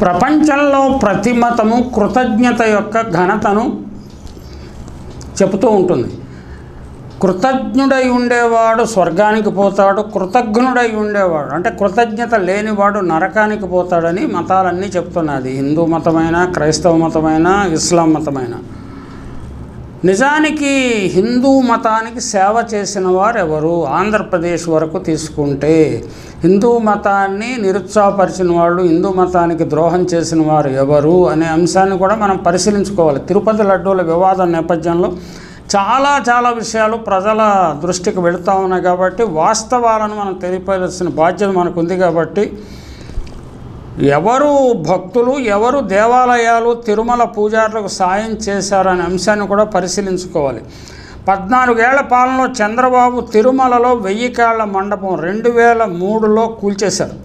ప్రపంచంలో ప్రతి మతము కృతజ్ఞత యొక్క ఘనతను చెబుతూ ఉంటుంది. కృతజ్ఞుడై ఉండేవాడు స్వర్గానికి పోతాడు కృతజ్ఞుడై ఉండేవాడు. అంటే కృతజ్ఞత లేనివాడు నరకానికి పోతాడని మతాలన్నీ చెప్తున్నది. హిందూ మతమైన క్రైస్తవ మతమైన ఇస్లాం మతమైన. నిజానికి హిందూ మతానికి సేవ చేసిన వారు ఎవరు ఆంధ్రప్రదేశ్ వరకు తీసుకుంటే హిందూ మతాన్ని నిరుత్సాహపరిచిన వాళ్ళు హిందూ మతానికి ద్రోహం చేసిన వారు ఎవరు అనే అంశాన్ని కూడా మనం పరిశీలించుకోవాలి. తిరుపతి లడ్డూల వివాదం నేపథ్యంలో చాలా చాలా విషయాలు ప్రజల దృష్టికి వెళుతూ ఉన్నాయి కాబట్టి వాస్తవాలను మనం తెలియపడాల్సిన బాధ్యత మనకు ఉంది కాబట్టి ఎవరు భక్తులు ఎవరు దేవాలయాలు తిరుమల పూజారులకు సాయం చేశారనే అంశాన్ని కూడా పరిశీలించుకోవాలి. పద్నాలుగేళ్ళ పాలనలో చంద్రబాబు తిరుమలలో వెయ్యి కాళ్ళ మండపం రెండు వేల మూడులో కూల్చేశారు.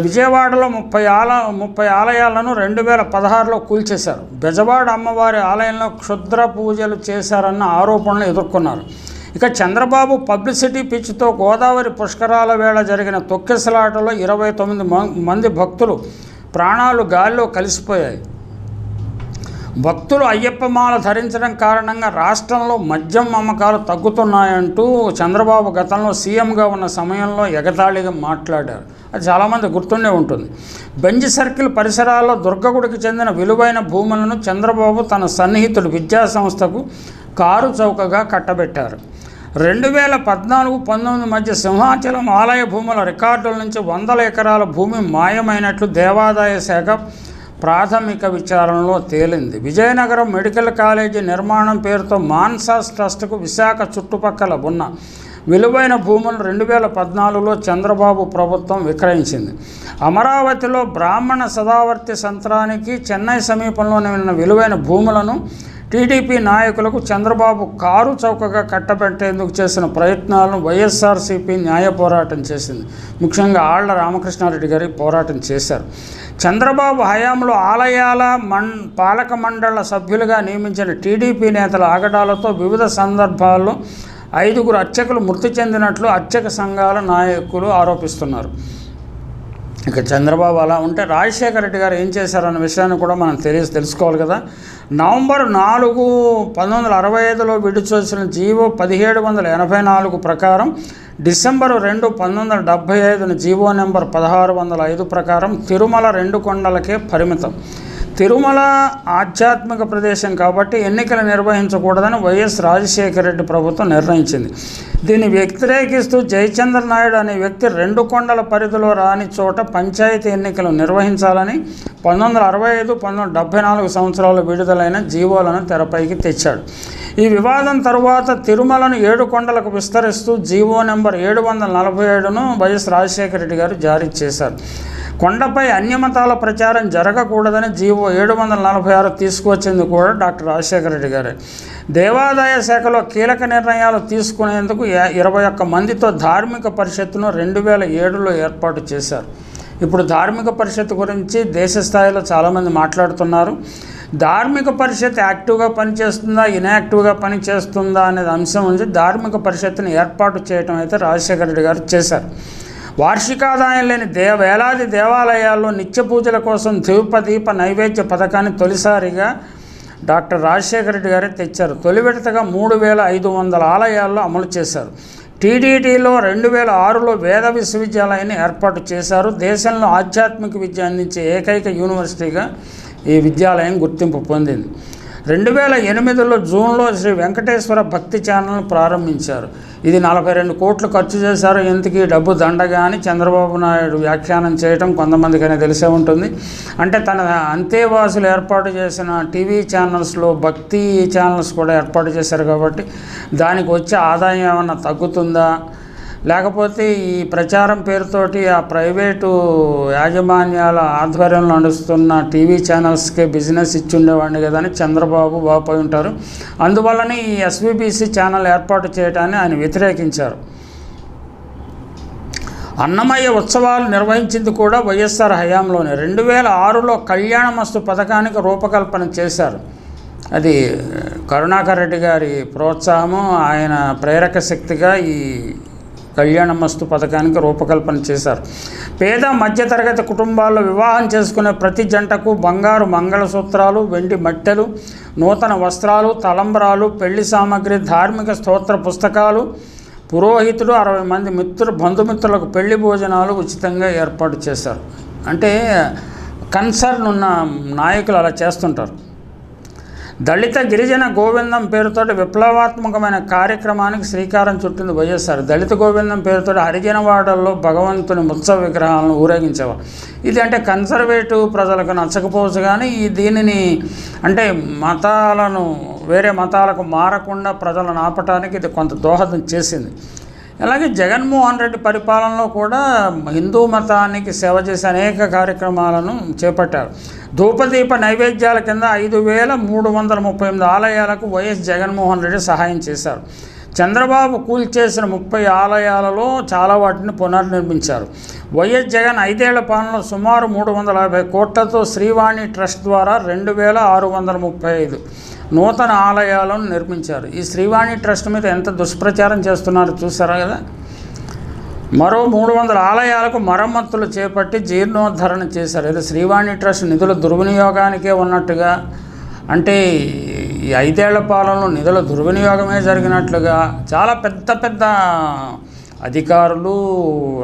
విజయవాడలో ముప్పై ఆల ముప్పై ఆలయాలను రెండు వేల పదహారులో కూల్చేశారు. బెజవాడ అమ్మవారి ఆలయంలో క్షుద్ర పూజలు చేశారన్న ఆరోపణలు ఎదుర్కొన్నారు. ఇక చంద్రబాబు పబ్లిసిటీ పిచ్చితో గోదావరి పుష్కరాల వేళ జరిగిన తొక్కిసలాటలో ఇరవై తొమ్మిది మంది భక్తులు ప్రాణాలు గాలిలో కలిసిపోయాయి. భక్తులు అయ్యప్ప మాల ధరించడం కారణంగా రాష్ట్రంలో మద్యం అమ్మకాలు తగ్గుతున్నాయంటూ చంద్రబాబు గతంలో సీఎంగా ఉన్న సమయంలో ఎగతాళిగా మాట్లాడారు. అది చాలామంది గుర్తుండే ఉంటుంది. బెంజ్ సర్కిల్ పరిసరాల్లో దుర్గగుడికి చెందిన విలువైన భూములను చంద్రబాబు తన సన్నిహితుడు విద్యా సంస్థకు కారు చౌకగా కట్టబెట్టారు. రెండు వేల పద్నాలుగు పంతొమ్మిది మధ్య సింహాచలం ఆలయ భూముల రికార్డుల నుంచి వందల ఎకరాల భూమి మాయమైనట్లు దేవాదాయ శాఖ ప్రాథమిక విచారణలో తేలింది. విజయనగరం మెడికల్ కాలేజీ నిర్మాణం పేరుతో మాన్సాస్ ట్రస్ట్కు విశాఖ చుట్టుపక్కల ఉన్న విలువైన భూములను రెండు వేల పద్నాలుగులో చంద్రబాబు ప్రభుత్వం విక్రయించింది. అమరావతిలో బ్రాహ్మణ సదావర్తి సంత్రానికి చెన్నై సమీపంలోనే ఉన్న విలువైన భూములను టీడీపీ నాయకులకు చంద్రబాబు కారు చౌకగా కట్టబెట్టేందుకు చేసిన ప్రయత్నాలను వైఎస్ఆర్సీపీ న్యాయ పోరాటం చేసింది. ముఖ్యంగా ఆళ్ళ రామకృష్ణారెడ్డి గారి పోరాటం చేశారు. చంద్రబాబు హయాంలో ఆలయాల మన్ పాలక మండళ్ళ సభ్యులుగా నియమించిన టీడీపీ నేతల ఆగడాలతో వివిధ సందర్భాల్లో ఐదుగురు అర్చకులు మృతి చెందినట్లు అర్చక సంఘాల నాయకులు ఆరోపిస్తున్నారు. ఇక చంద్రబాబు అలా ఉంటే రాజశేఖర రెడ్డి గారు ఏం చేశారన్న విషయాన్ని కూడా మనం తెలియ తెలుసుకోవాలి కదా. నవంబర్ నాలుగు పంతొమ్మిది వందల అరవై ఐదులో విడిచొచ్చిన జీవో పదిహేడు వందల ఎనభై నాలుగు ప్రకారం డిసెంబర్ రెండు పంతొమ్మిది వందల డెబ్భై ఐదున జీవో నెంబర్ పదహారు వందల ఐదు ప్రకారం తిరుమల రెండు కొండలకే పరిమితం. తిరుమల ఆధ్యాత్మిక ప్రదేశం కాబట్టి ఎన్నికలు నిర్వహించకూడదని వైఎస్ రాజశేఖర రెడ్డి ప్రభుత్వం నిర్ణయించింది. దీన్ని వ్యతిరేకిస్తూ జయచంద్ర నాయుడు అనే వ్యక్తి రెండు కొండల పరిధిలో రాని చోట పంచాయతీ ఎన్నికలు నిర్వహించాలని పంతొమ్మిది వందల అరవై ఐదు పంతొమ్మిది వందల డెబ్బై నాలుగు సంవత్సరాలు విడుదలైన జీవోలను తెరపైకి తెచ్చాడు. ఈ వివాదం తరువాత తిరుమలను ఏడు కొండలకు విస్తరిస్తూ జీవో నెంబర్ ఏడు వందల నలభై ఏడును వైఎస్ రాజశేఖర రెడ్డి గారు జారీ చేశారు. కొండపై అన్యమతాల ప్రచారం జరగకూడదని జీవో ఏడు వందల నలభై ఆరు తీసుకువచ్చింది కూడా డాక్టర్ రాజశేఖర రెడ్డి గారే. దేవాదాయ శాఖలో కీలక నిర్ణయాలు తీసుకునేందుకు ఇరవై ఒక్క మందితో ధార్మిక పరిషత్తును రెండు వేల ఏడులో ఏర్పాటు చేశారు. ఇప్పుడు ధార్మిక పరిషత్ గురించి దేశ స్థాయిలో చాలామంది మాట్లాడుతున్నారు. ధార్మిక పరిషత్ యాక్టివ్గా పనిచేస్తుందా ఇన్యాక్టివ్గా పనిచేస్తుందా అనేది అంశం ఉంది ధార్మిక పరిషత్తుని ఏర్పాటు చేయడం అయితే రాజశేఖర రెడ్డి గారు చేశారు. వార్షికాదాయం లేని దే వేలాది దేవాలయాల్లో నిత్య పూజల కోసం ధూప నైవేద్య పథకాన్ని తొలిసారిగా డాక్టర్ రాజశేఖర రెడ్డి గారే తెచ్చారు. తొలి విడతగా మూడు వేల ఐదు వందల ఆలయాల్లో అమలు చేశారు. టీడీటీలో రెండు వేల ఆరులో వేద విశ్వవిద్యాలయాన్ని ఏర్పాటు చేశారు. దేశంలో ఆధ్యాత్మిక విద్య అందించే ఏకైక యూనివర్సిటీగా ఈ విద్యాలయం గుర్తింపు పొందింది. రెండు వేల ఎనిమిదిలో జూన్లో శ్రీ వెంకటేశ్వర భక్తి ఛానల్ను ప్రారంభించారు. ఇది నలభై రెండు కోట్లు ఖర్చు చేశారు. ఎందుకు డబ్బు దండగా అని చంద్రబాబు నాయుడు వ్యాఖ్యానం చేయటం కొంతమందికైనా తెలిసే ఉంటుంది. అంటే తన అంతేవాసులు ఏర్పాటు చేసిన టీవీ ఛానల్స్లో భక్తి ఛానల్స్ కూడా ఏర్పాటు చేశారు కాబట్టి దానికి వచ్చే ఆదాయం ఏమన్నా తగ్గుతుందా? లేకపోతే ఈ ప్రచారం పేరుతోటి ఆ ప్రైవేటు యాజమాన్యాల ఆధ్వర్యంలో నడుస్తున్న టీవీ ఛానల్స్కే బిజినెస్ ఇచ్చి ఉండేవాడిని కదా అని చంద్రబాబు బాగుపోయి ఉంటారు. అందువల్లనే ఈ ఎస్విబిసి ఛానల్ ఏర్పాటు చేయడాన్ని ఆయన వ్యతిరేకించారు. అన్నమయ్య ఉత్సవాలు నిర్వహించింది కూడా వైఎస్ఆర్ హయాంలోనే. రెండు వేల ఆరులో కళ్యాణమస్తు పథకానికి రూపకల్పన చేశారు. అది కరుణాకర్ రెడ్డి గారి ప్రోత్సాహము ఆయన ప్రేరక శక్తిగా ఈ కళ్యాణమస్తు పథకానికి రూపకల్పన చేశారు. పేద మధ్యతరగతి కుటుంబాల్లో వివాహం చేసుకునే ప్రతి జంటకు బంగారు మంగళసూత్రాలు వెండి మట్టెలు నూతన వస్త్రాలు తలంబరాలు పెళ్ళి సామాగ్రి ధార్మిక స్తోత్ర పుస్తకాలు. పురోహితుడు అరవై మంది మిత్రు బంధుమిత్రులకు పెళ్ళి భోజనాలు ఉచితంగా ఏర్పాటు చేశారు. అంటే కన్సర్న్ ఉన్న నాయకులు అలా చేస్తుంటారు. దళిత గిరిజన గోవిందం పేరుతో విప్లవాత్మకమైన కార్యక్రమానికి శ్రీకారం చుట్టింది వైఎస్ఆర్. దళిత గోవిందం పేరుతో హరిజనవాడల్లో భగవంతుని ఉత్సవ విగ్రహాలను ఊరేగించేవారు. ఇది అంటే కన్సర్వేటివ్ ప్రజలకు నచ్చకపోవచ్చు కానీ ఈ దీనిని అంటే మతాలను వేరే మతాలకు మారకుండా ప్రజలను ఆపటానికి ఇది కొంత దోహదం చేసింది. అలాగే జగన్మోహన్ రెడ్డి పరిపాలనలో కూడా హిందూ మతానికి సేవ చేసే అనేక కార్యక్రమాలను చేపట్టారు. ధూపదీప నైవేద్యాల కింద ఐదు వేల మూడు వందల ముప్పై ఎనిమిది ఆలయాలకు వైఎస్ జగన్మోహన్ రెడ్డి సహాయం చేశారు. చంద్రబాబు కూల్చేసిన ముప్పై ఆలయాలలో చాలా వాటిని పునర్నిర్మించారు. వైఎస్ జగన్ ఐదేళ్ళ పాలనలో సుమారు మూడు వందల యాభై కోట్లతో శ్రీవాణి ట్రస్ట్ ద్వారా రెండు వేల ఆరు వందల ముప్పై ఐదు నూతన ఆలయాలను నిర్మించారు. ఈ శ్రీవాణి ట్రస్ట్ మీద ఎంత దుష్ప్రచారం చేస్తున్నారో చూసారా కదా? మరో మూడు వందల ఆలయాలకు మరమ్మతులు చేపట్టి జీర్ణోద్ధరణ చేశారు. ఇది శ్రీవాణి ట్రస్ట్ నిధుల దుర్వినియోగానికే ఉన్నట్టుగా అంటే ఈ ఐదేళ్ళ పాలనలో నిధుల దుర్వినియోగమే జరిగినట్లుగా చాలా పెద్ద పెద్ద అధికారులు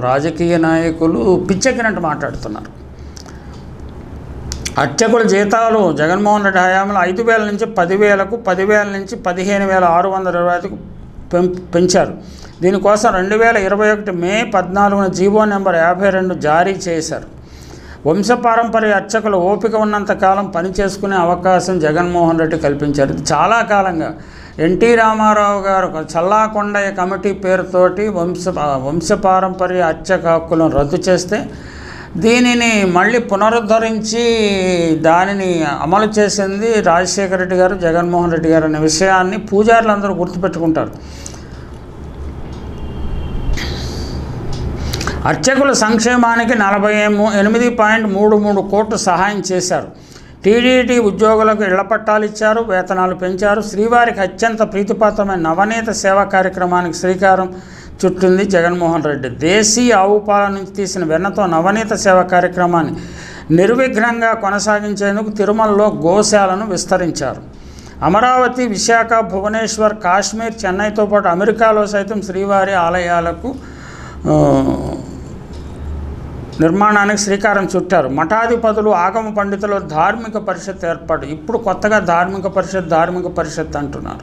రాజకీయ నాయకులు పిచ్చెక్కినట్టు మాట్లాడుతున్నారు. అర్చకుల జీతాలు జగన్మోహన్ రెడ్డి హయాంలో ఐదు వేల నుంచి పదివేలకు పదివేల నుంచి పదిహేను వేల ఆరు వందల ఇరవై ఐదుకు పెం పెంచారు. దీనికోసం రెండు వేల ఇరవై ఒకటి మే పద్నాలుగున జీవో నెంబర్ యాభై రెండు జారీ చేశారు. వంశపారంపర్య అర్చకులు ఓపిక ఉన్నంతకాలం పనిచేసుకునే పని చేసుకునే అవకాశం జగన్మోహన్ రెడ్డి కల్పించారు. చాలా కాలంగా ఎన్టీ రామారావు గారు ఒక చల్లాకొండయ్య కమిటీ పేరుతోటి వంశ వంశపారంపర్య అర్చక హక్కులను రద్దు చేస్తే దీనిని మళ్ళీ పునరుద్ధరించి దానిని అమలు చేసింది రాజశేఖర రెడ్డి గారు జగన్మోహన్ రెడ్డి గారు అనే విషయాన్ని పూజారులు అందరూ గుర్తుపెట్టుకుంటారు. అర్చకుల సంక్షేమానికి నలభై ఏము- ఎనిమిది పాయింట్ మూడు మూడు కోట్లు సహాయం చేశారు. టీడీటీ ఉద్యోగులకు ఇళ్ళ పట్టాలు ఇచ్చారు వేతనాలు పెంచారు. శ్రీవారికి అత్యంత ప్రీతిపాత్రమైన నవనీత సేవా కార్యక్రమానికి శ్రీకారం చుట్టింది జగన్మోహన్ రెడ్డి. దేశీ ఆవు పాల నుంచి తీసిన వెన్నతో నవనీత సేవా కార్యక్రమాన్ని నిర్విఘ్నంగా కొనసాగించేందుకు తిరుమలలో గోశాలను విస్తరించారు. అమరావతి విశాఖ భువనేశ్వర్ కాశ్మీర్ చెన్నైతో పాటు అమెరికాలో సైతం శ్రీవారి ఆలయాలకు నిర్మాణానికి శ్రీకారం చుట్టారు. మఠాధిపతులు ఆగమ పండితులు ధార్మిక పరిషత్ ఏర్పాటు. ఇప్పుడు కొత్తగా ధార్మిక పరిషత్ ధార్మిక పరిషత్ అంటున్నారు.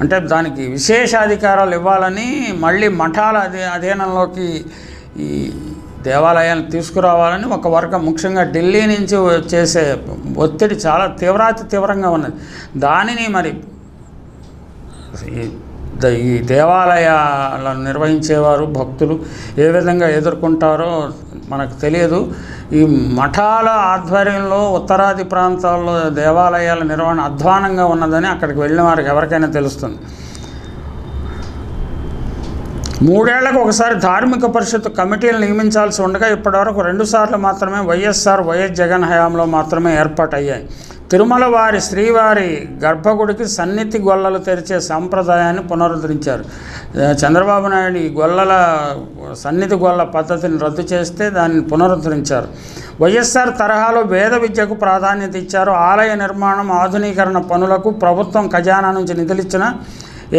అంటే దానికి విశేషాధికారాలు ఇవ్వాలని మళ్ళీ మఠాల అధీ అధీనంలోకి ఈ దేవాలయాలు తీసుకురావాలని ఒక వర్గం ముఖ్యంగా ఢిల్లీ నుంచి చేసే ఒత్తిడి చాలా తీవ్రాతి తీవ్రంగా ఉన్నది. దానిని మరి ఈ ద- ఈ దేవాలయాలను నిర్వహించేవారు భక్తులు ఏ విధంగా ఎదుర్కొంటారో మనకు తెలియదు. ఈ మఠాల ఆధ్వర్యంలో ఉత్తరాది ప్రాంతాల్లో దేవాలయాల నిర్వహణ అధ్వానంగా ఉన్నదని అక్కడికి వెళ్ళిన వారికి ఎవరికైనా తెలుస్తుంది. మూడేళ్ళకు ఒకసారి ధార్మిక పరిషత్ కమిటీలు నియమించాల్సి ఉండగా ఇప్పటివరకు రెండుసార్లు మాత్రమే వైఎస్ఆర్ వైఎస్ జగన్ హయాంలో మాత్రమే ఏర్పాటయ్యాయి. తిరుమల వారి శ్రీవారి గర్భగుడికి సన్నిధి గొల్లలు తెరిచే సాంప్రదాయాన్ని పునరుద్ధరించారు. చంద్రబాబు నాయుడు ఈ గొల్లల సన్నిధి గొల్ల పద్ధతిని రద్దు చేస్తే దాన్ని పునరుద్ధరించారు. వైఎస్ఆర్ తరహాలో వేద విద్యకు ప్రాధాన్యత ఇచ్చారు. ఆలయ నిర్మాణం ఆధునీకరణ పనులకు ప్రభుత్వం ఖజానా నుంచి నిధులిచ్చిన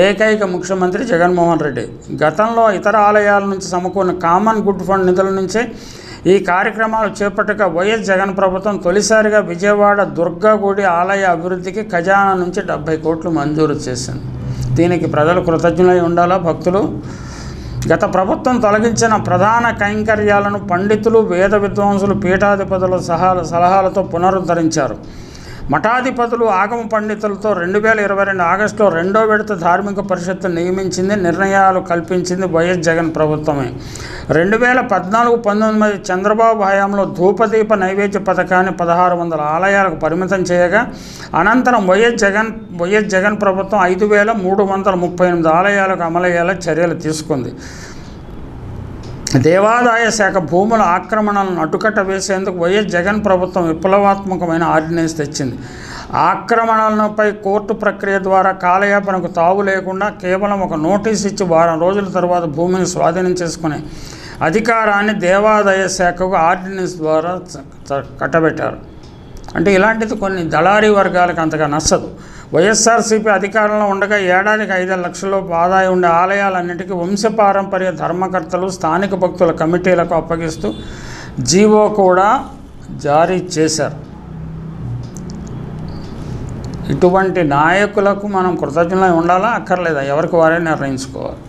ఏకైక ముఖ్యమంత్రి జగన్మోహన్ రెడ్డి. గతంలో ఇతర ఆలయాల నుంచి సమకూరిన కామన్ గుడ్ ఫండ్ నిధుల నుంచే ఈ కార్యక్రమాలు చేపట్టక వైఎస్ జగన్ ప్రభుత్వం తొలిసారిగా విజయవాడ దుర్గా గుడి ఆలయ అభివృద్ధికి ఖజానా నుంచి డెబ్బై కోట్లు మంజూరు చేసింది. దీనికి ప్రజలు కృతజ్ఞులై ఉండాలా భక్తులు? గత ప్రభుత్వం తొలగించిన ప్రధాన కైంకర్యాలను పండితులు వేద విద్వాంసులు పీఠాధిపతుల సహా సలహాలతో పునరుద్ధరించారు. మఠాధిపతులు ఆగమ పండితులతో రెండు వేల ఇరవై రెండు ఆగస్టులో రెండో విడత ధార్మిక పరిషత్తు నియమించింది నిర్ణయాలు కల్పించింది వైఎస్ జగన్ ప్రభుత్వమే. రెండు వేల పద్నాలుగు పంతొమ్మిది చంద్రబాబు హయాంలో ధూపదీప నైవేద్య పథకాన్ని పదహారు వందల ఆలయాలకు పరిమితం చేయగా అనంతరం వైఎస్ జగన్ వైఎస్ జగన్ ప్రభుత్వం ఐదు వేల మూడు వందల ముప్పై ఎనిమిది ఆలయాలకు అమలయ్యేలా చర్యలు తీసుకుంది. దేవాదాయ శాఖ భూముల ఆక్రమణలను అటుకట్ట వేసేందుకు వైఎస్ జగన్ ప్రభుత్వం విప్లవాత్మకమైన ఆర్డినెన్స్ తెచ్చింది. ఆక్రమణలపై కోర్టు ప్రక్రియ ద్వారా కాలయాపనకు తావు లేకుండా కేవలం ఒక నోటీస్ ఇచ్చి వారం రోజుల తర్వాత భూమిని స్వాధీనం చేసుకునే అధికారాన్ని దేవాదాయ శాఖకు ఆర్డినెన్స్ ద్వారా కట్టబెట్టారు. అంటే ఇలాంటిది కొన్ని దళారీ వర్గాలకు అంతగా నచ్చదు. వైఎస్ఆర్సీపీ అధికారంలో ఉండగా ఏడాదికి ఐదు లక్షల ఆదాయం ఉండే ఆలయాలన్నిటికీ వంశపారంపర్య ధర్మకర్తలు స్థానిక భక్తుల కమిటీలకు అప్పగిస్తూ జీవో కూడా జారీ చేశారు. ఇటువంటి నాయకులకు మనం కృతజ్ఞులై ఉండాలా? అక్కర్లేదా? ఎవరికి వారే నిర్ణయించుకోవాలి.